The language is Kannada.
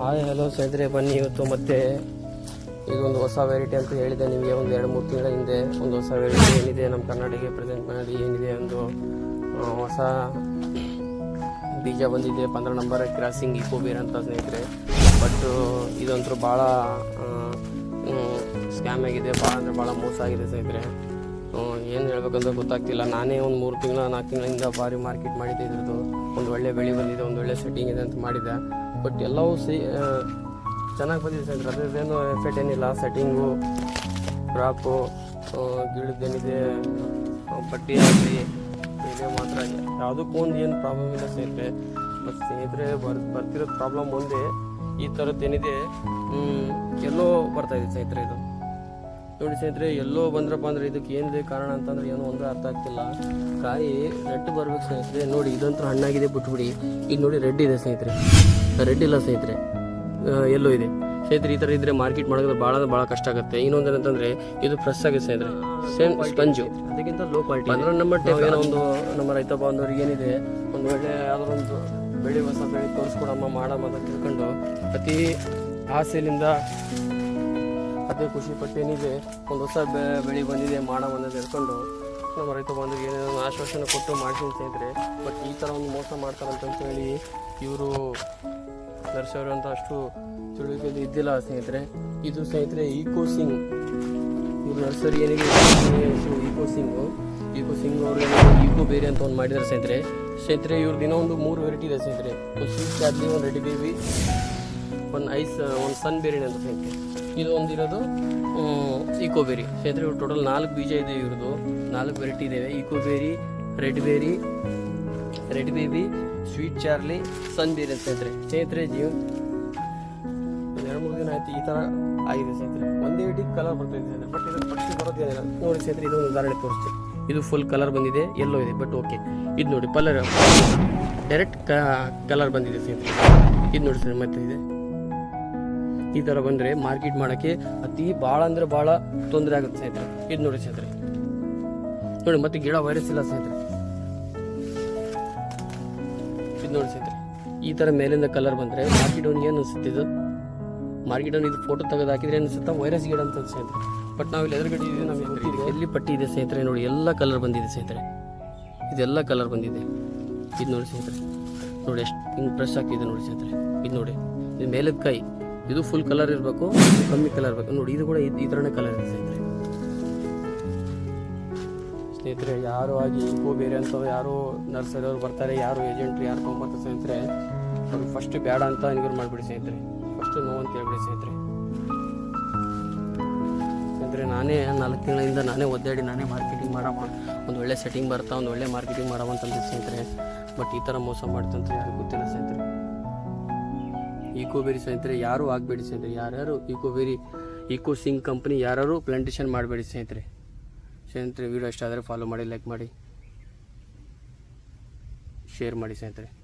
ಹಾಯ್ ಹಲೋ ಸ್ನೇಹಿತರೆ, ಬನ್ನಿ ಇವತ್ತು ಮತ್ತೆ ಇದೊಂದು ಹೊಸ ವೆರೈಟಿ ಅಂತ ಹೇಳಿದೆ. ನಿಮಗೆ ಒಂದು ಎರಡು, ಮೂರು ತಿಂಗಳ ಹಿಂದೆ ಒಂದು ಹೊಸ ವೆರೈಟಿ ಏನಿದೆ, ನಮ್ಮ ಕರ್ನಾಟಕ ಪ್ರೆಸೆಂಟ್ ಮಾಡಿ ಏನಿದೆ ಒಂದು ಹೊಸ ಬೀಜ ಬಂದಿದೆ, ಪಂದ್ರ ನಂಬರ್ ಕ್ರಾಸಿಂಗ್ ಇಕೋ ಬೇರ್ ಅಂತ ಸ್ನೇಹಿತರೆ. ಬಟ್ ಇದಂತೂ ಭಾಳ ಸ್ಕ್ಯಾಮ್ ಆಗಿದೆ, ಭಾಳ ಅಂದರೆ ಭಾಳ ಮೋಸ ಆಗಿದೆ ಸ್ನೇಹಿತರೆ. ಏನು ಹೇಳ್ಬೇಕಂತ ಗೊತ್ತಾಗ್ತಿಲ್ಲ. ನಾನೇ ಒಂದು ಮೂರು ತಿಂಗಳ, ನಾಲ್ಕು ತಿಂಗಳಿಂದ ಭಾರಿ ಮಾರ್ಕೆಟ್ ಮಾಡಿದ್ದೆ. ಇದ್ರದ್ದು ಒಂದು ಒಳ್ಳೆ ಬೆಳೆ ಬಂದಿದೆ, ಒಂದು ಒಳ್ಳೆ ಸೆಟ್ಟಿಂಗ್ ಇದೆ ಅಂತ ಮಾಡಿದ್ದೆ. ಬಟ್ ಎಲ್ಲವೂ ಸಿ ಚೆನ್ನಾಗಿ ಬಂದಿದೆ ಸರ್. ಅದ್ರದ್ದೇನು ಎಫೆಕ್ಟ್ ಏನಿಲ್ಲ. ಸೆಟ್ಟಿಂಗು ಕ್ರಾಪು ಗಿಡದ್ದೇನಿದೆ ಪಟ್ಟಿ ಆಗಲಿ, ಇದೆ ಮಾತ್ರ ಯಾವುದಕ್ಕೂ ಒಂದು ಏನು ಪ್ರಾಬ್ಲಮ್ ಇಲ್ಲ ಸ್ನೇಹಿತರೆ ಬಟ್ ಸ್ನೇಹಿತರೆ, ಬರ್, ಬರ್ತಿರೋದು ಪ್ರಾಬ್ಲಮ್ ಒಂದೇ. ಈ ಥರದ್ದು ಏನಿದೆ ಎಲ್ಲೋ ಬರ್ತಾಯಿದೆ ಸ್ನೇಹಿತರೆ ಇದು. ನೋಡಿ ಸ್ನೇಹಿತರೆ ಎಲ್ಲೋ ಬಂದ್ರಪ್ಪ ಅಂದ್ರೆ ಇದಕ್ಕೆ ಏನಿದೆ ಕಾರಣ ಅಂತಂದ್ರೆ ಏನೋ ಒಂದು ಅರ್ಥ ಆಗ್ತಿಲ್ಲ. ಕಾಯಿ ರೆಡ್ ಬರ್ಬೇಕು ಸ್ನೇಹಿತರೆ. ನೋಡಿ ಇದಂತೂ ಹಣ್ಣಾಗಿದೆ ಬಿಟ್ಬಿಡಿ. ಈಗ ನೋಡಿ ರೆಡ್ ಇದೆ ಸ್ನೇಹಿತರೆ. ರೆಡ್ ಇಲ್ಲ ಸ್ನೇಹಿತರೆ. ಎಲ್ಲೋ ಇದೆ. ಸ್ನೇಹಿತರೆ ಈ ಥರ ಇದ್ರೆ ಮಾರ್ಕೆಟ್ ಮಾಡೋದು ಭಾಳ ಅಂದ್ರೆ ಭಾಳ ಕಷ್ಟ ಆಗುತ್ತೆ. ಇನ್ನೊಂದು ಏನಂತಂದ್ರೆ ಇದು ಫ್ರೆಶ್ ಆಗಿದೆ ಸ್ನೇಹಿತರೆ. Same sponge. ಅದಕ್ಕಿಂತ ಲೋ ಕ್ವಾಲಿಟಿ ಅಂದ್ರೆ ನಮ್ಮ ಏನೋ ಒಂದು ನಮ್ಮ ರೈತ ಬಾಂಧವರಿಗೆ ಏನಿದೆ ಒಂದು ಒಳ್ಳೆ ಯಾವ್ದಾದ್ರು ಒಂದು ಬೆಳೆ ಹೊಸ ಬೆಳೆ ತೋರಿಸ್ಕೊಡಮ್ಮ ಮಾಡಮ್ಮ ಅಂತ ತಿಳ್ಕೊಂಡು ಅತಿ ಆಸೆಯಿಂದ ಅದೇ ಖುಷಿ ಪಟ್ಟೇನಿದೆ ಒಂದು ಹೊಸ ಬೆಳೆ ಬಂದಿದೆ ಮಾಡೋಣ ಅನ್ನೋದು ಹೇಳ್ಕೊಂಡು ನಮ್ಮ ರೈತ ಬಂಧುಗೆ ಏನೇನೋ ಆಶ್ವಾಸನೆ ಕೊಟ್ಟು ಸ್ನೇಹಿತರೆ ಬಟ್ ಈ ಥರ ಒಂದು ಮೋಸ ಮಾಡ್ತಾರಂತ ಹೇಳಿ ಇವರು ದರ್ಶಕರು ಅಂತ ಅಷ್ಟು ತಿಳಿದು ಇದ್ದಿಲ್ಲ ಸ್ನೇಹಿತರೆ. ಇದು ಸ್ನೇಹಿತರೆ ಈಕೋ ಸಿಂಗ್ ಇವರು ನರ್ಸರಿ ಏನಿದೆ ಈಕೋ ಸಿಂಗು ಈಕೋ ಸಿಂಗ್ ಅವರು ಈಕೋ ಬೇರೆ ಅಂತ ಒಂದು ಮಾಡಿದ್ದಾರೆ ಸ್ನೇಹಿತರೆ. ಸ್ನೇಹಿತರೆ ಇವ್ರದ್ದು ದಿನ ಒಂದು ಮೂರು ವೆರೈಟಿ ಇದೆ ಸ್ನೇಹಿತರೆ. ಒಂದು ಸ್ವೀಟ್ ಒಂದು ರೆಡಿ ಬೇಬಿ ಒಂದು ಐಸ್ ಒಂದು ಸನ್ ಬೇರಿನ ಅಂತ ಸ್ನೇಹಿತರೆ ಇದು ಒಂದಿರೋದು ಈಕೋ ಬೇರಿ ಸ್ನೇಹಿತರೆ ಇವರು ಟೋಟಲ್ ನಾಲ್ಕು ಬೀಜ ಇದೆ ಇವ್ರದ್ದು. ನಾಲ್ಕು ವೆರೈಟಿ ಇದ್ದಾವೆ eco berry red berry red baby sweet Charlie sun berry ಅಂತ ಸ್ನೇಹಿತರೆ ಸ್ನೇಹಿತರೆ, ಜೀವ ಎರಡು ಮೂರು ದಿನ ಆಯ್ತು ಈ ಥರ ಆಗಿದೆ ಸ್ನೇಹಿತರೆ. ಒಂದೇ ಇಡೀ ಕಲರ್ ಬರ್ತಾ ಇದೆ ಸ್ನೇಹಿತರೆ. ಬಟ್ ಇದು ಪಕ್ಷಿ ಬರೋದೇನಿಲ್ಲ ನೋಡಿ ಸ್ನೇಹಿತರೆ, ಇದೊಂದು ಉದಾಹರಣೆ ತೋರಿಸ್ತೀನಿ. ಇದು ಫುಲ್ ಕಲರ್ ಬಂದಿದೆ. ಎಲ್ಲೋ ಇದೆ ಬಟ್ ಓಕೆ ಇದು ನೋಡಿ, ಪಲ್ಲರ್ ಡೈರೆಕ್ಟ್ ಕಲರ್ ಬಂದಿದೆ ಸ್ನೇಹಿತರೆ. ಇದು ನೋಡಿ ಸರ್ ಮತ್ತೆ ಇದೆ. ಈ ಥರ ಬಂದರೆ ಮಾರ್ಕೆಟ್ ಮಾಡೋಕ್ಕೆ ಅತಿ ಭಾಳ ಅಂದರೆ ಭಾಳ ತೊಂದರೆ ಆಗುತ್ತೆ ಸ್ನೇಹಿತರೆ. ಇದು ನೋಡಿ ಸ್ನೇಹಿತರೆ. ನೋಡಿ, ಮತ್ತೆ ಗಿಡ ವೈರಸ್ ಇಲ್ಲ ಸ್ನೇಹಿತರೆ. ಇದು ನೋಡಿ ಸ್ನೇಹಿತರೆ. ಈ ಥರ ಮೇಲಿಂದ ಕಲರ್ ಬಂದರೆ ಮಾರ್ಕೆಟ್ ಅವ್ನಿಗೆ ಏನು ಅನಿಸುತ್ತೆ ಇದು? ಮಾರ್ಕೆಟ್ ಅವ್ನು ಇದು ಫೋಟೋ ತೆಗೆದು ಹಾಕಿದ್ರೆ ಅನಿಸುತ್ತಾ? ವೈರಸ್ ಗಿಡ ಅಂತ ಸ್ನೇಹಿತರೆ. ಬಟ್ ನಾವು ಇಲ್ಲಿ ಎದುರುಗಡೆ ಇದೀವಿ ನಮಗೆ ಎಲ್ಲಿ ಪಟ್ಟಿ ಇದೆ ಸ್ನೇಹಿತರೆ ನೋಡಿ, ಎಲ್ಲ ಕಲರ್ ಬಂದಿದೆ ಸ್ನೇಹಿತರೆ. ಇದೆಲ್ಲ ಕಲರ್ ಬಂದಿದೆ. ಇದು ನೋಡಿ ಸ್ನೇಹಿತರೆ. ನೋಡಿ, ಎಷ್ಟು ಹಿಂಗೆ ಫ್ರೆಶ್ ಆಗ್ತಿದೆ ನೋಡಿ ಸ್ನೇಹಿತರೆ. ಇದು ನೋಡಿ, ಇದು ಮೇಲದ ಕೈ. ಇದು ಫುಲ್ ಕಲರ್ ಇರಬೇಕು, ಕಮ್ಮಿ ಕಲರ್ ಇರಬೇಕು ನೋಡಿ, ಇದು ಕೂಡ ಈ- ಥರನೇ ಕಲರ್ ಇದೆ ಸ್ನೇಹಿತರೆ. ಯಾರು ಆಗಿ ಇಂಕೋ ಬೇರೆ ಅಂತ ಯಾರು ನರ್ಸರಿ ಅವ್ರು ಬರ್ತಾರೆ, ಯಾರು ಏಜೆಂಟ್ ಯಾರು ತೊಗೊಂಬರ್ತಾರೆ ಸ್ನೇಹಿತರೆ ಫಸ್ಟ್ ಬೇಡ ಅಂತ ಇನ್ಕ್ವೈರ್ ಮಾಡಿಬಿಡಿ ಸ್ನೇಹಿತರೆ. ಫಸ್ಟ್ ನೋವು ಅಂತ ಹೇಳ್ಬಿಡಿ ಸ್ನೇಹಿತರೆ. ಸ್ನೇಹಿತರೆ, ನಾನೇ ನಾಲ್ಕು ತಿಂಗಳಿಂದ ನಾನೇ ಒದ್ದಾಡಿ, ನಾನೇ ಮಾರ್ಕೆಟಿಂಗ್ ಮಾಡವ, ಒಂದು ಒಳ್ಳೆ ಸೆಟ್ಟಿಂಗ್ ಬರ್ತಾ, ಒಂದು ಒಳ್ಳೆ ಮಾರ್ಕೆಟಿಂಗ್ ಮಾಡವ ಅಂತಂದ್ರೆ ಸ್ನೇಹಿತರೆ. ಬಟ್ ಈ ಥರ ಮೋಸ ಮಾಡ್ತಂತ ಯಾರು ಗೊತ್ತಿಲ್ಲ ಸ್ನೇಹಿತರೆ. ಈಕೋ ಬೇರಿ ಸ್ನೇಹಿತರೆ, ಯಾರು ಆಗಬೇಡಿ ಸ್ನೇಹಿತರೆ. ಯಾರ್ಯಾರು eco berry eco Singh company ಯಾರು ಪ್ಲಾಂಟೇಷನ್ ಮಾಡಬೇಡಿ ಸ್ನೇಹಿತರೆ. ಸ್ನೇಹಿತರೆ ವಿಡಿಯೋ ಇಷ್ಟ ಆದರೆ ಫಾಲೋ ಮಾಡಿ ಲೈಕ್ ಮಾಡಿ ಶೇರ್ ಮಾಡಿ ಸ್ನೇಹಿತರೆ.